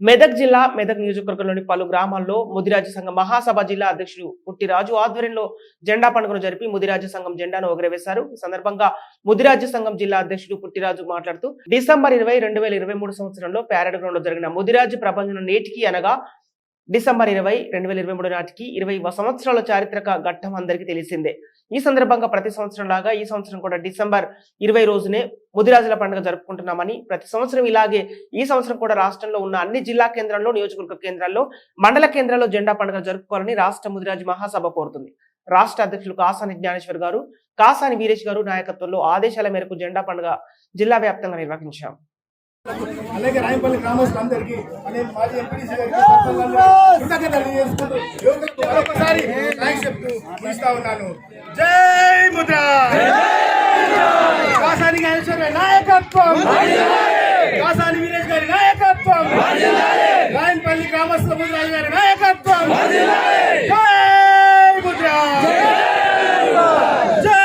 మెదక్ జిల్లా మెదక్ నియోజకవర్గంలోని పలు గ్రామాల్లో ముదిరాజు సంఘం మహాసభ జిల్లా అధ్యక్షుడు పుట్టిరాజు ఆధ్వర్యంలో జెండా పండుగను జరిపి ముదిరాజు సంఘం జెండాను ఎగరవేశారు. ఈ సందర్భంగా ముదిరాజు సంఘం జిల్లా అధ్యక్షుడు పుట్టిరాజు మాట్లాడుతూ డిసెంబర్ ఇరవై రెండు వేల ఇరవై మూడు సంవత్సరంలో ప్యారెడ్ గ్రౌండ్లో జరిగిన ముదిరాజు ప్రపంచం నేటికి అనగా డిసెంబర్ ఇరవై రెండు వేల ఇరవై మూడు నాటికి ఇరవై సంవత్సరాల చారిత్రక ఘట్టం అందరికీ తెలిసిందే. ఈ సందర్భంగా ప్రతి సంవత్సరం లాగా ఈ సంవత్సరం కూడా డిసెంబర్ ఇరవై రోజునే ముదిరాజుల పండుగ జరుపుకుంటున్నామని ప్రతి సంవత్సరం ఇలాగే ఈ సంవత్సరం కూడా రాష్ట్రంలో ఉన్న అన్ని జిల్లా కేంద్రాల్లో నియోజకవర్గ కేంద్రాల్లో మండల కేంద్రాల్లో జెండా పండుగ జరుపుకోవాలని రాష్ట్ర ముదిరాజు మహాసభ కోరుతుంది. రాష్ట్ర అధ్యక్షులు కాసాని జ్ఞానేశ్వర్ గారు కాసాని వీరేష్ గారు నాయకత్వంలో ఆదేశాల మేరకు జెండా పండుగ జిల్లా వ్యాప్తంగా నిర్వహించాం. అలాగే రాయపల్లి గ్రామస్తులందరికీ అలాగే మాజీ ఎంపీడీసీ గారికి తెలియజేసుకుంటూ థ్యాంక్స్ చెప్తూ ముగిస్తా ఉన్నాను. జై ముద్ర! కాసాని నాయకత్వం! కాసాని వీరేష్ గారి నాయకత్వం! రాయపల్లి గ్రామస్తుల ముద్రాజు గారి నాయకత్వం! జై ముద్ర! జై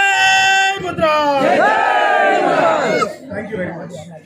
ముద్ర!